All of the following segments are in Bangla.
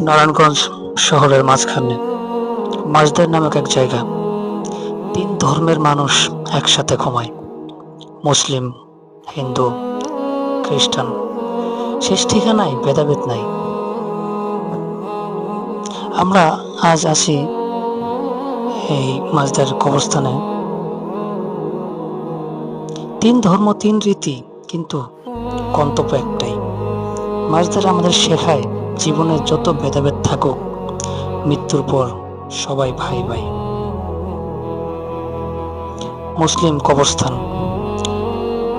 নারায়ণগঞ্জ শহরের মাঝখানে মাঝদের নামক এক জায়গা। তিন ধর্মের মানুষ একসাথে ঘুমায়। মুসলিম, হিন্দু, খ্রিস্টান। শেষ ঠিকানায় ভেদাভেদ নাই। আমরা আজ আছি এই মাঝদের কবরস্থানে। তিন ধর্ম, তিন রীতি, কিন্তু গন্তব্য একটাই। মাঝদের আমাদের শেখায় জীবনে যত ভেদাভেদ থাকুক, মৃত্যুর পর সবাই ভাই ভাই। মুসলিম কবরস্থান।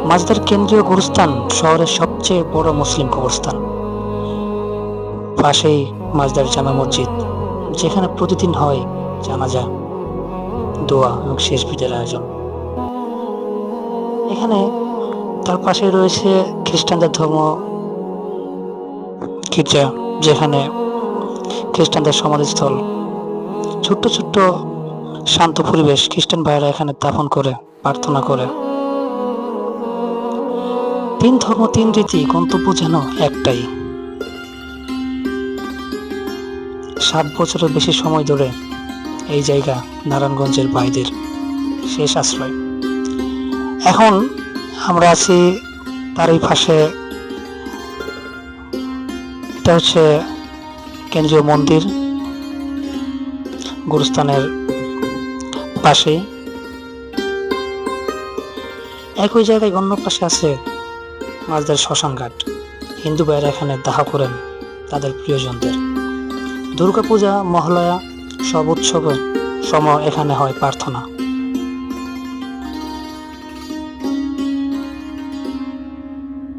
মাঝদের কেন্দ্রীয় গুরুস্থান শহরের সবচেয়ে বড় মুসলিম কবরস্থান। পাশেই মাঝদার জামা মসজিদ। যেখানে প্রতিদিন হয় জানাজা, দোয়া এবং শেষ বিদের আয়োজন। এখানে তার পাশে রয়েছে খ্রিস্টানদের ধর্ম গির্জা, যেখানে খ্রিস্টানদের সমাধিস্থল। ছোট্ট ছোট্ট শান্ত পরিবেশ খ্রিস্টান ভাইয়েরা এখানে দাফন করে, প্রার্থনা করে। তিন ধর্ম, তিন রীতি, গন্তব্য যেন একটাই। সাত বছরের বেশি সময় ধরে এই জায়গা নারায়ণগঞ্জের ভাইদের শেষ আশ্রয়। এখন আমরা আছি তারই পাশে, এটা হচ্ছে কেন্দ্রীয় মন্দির, গুরুস্থানের পাশে। একই জায়গায় অন্য পাশে আছে মাঝদের শ্মশান ঘাট হিন্দু ভাইয়েরা এখানে দাহ করেন তাদের প্রিয়জনদের। দুর্গাপূজা মহালয়া সব উৎসবের সময় এখানে হয় প্রার্থনা।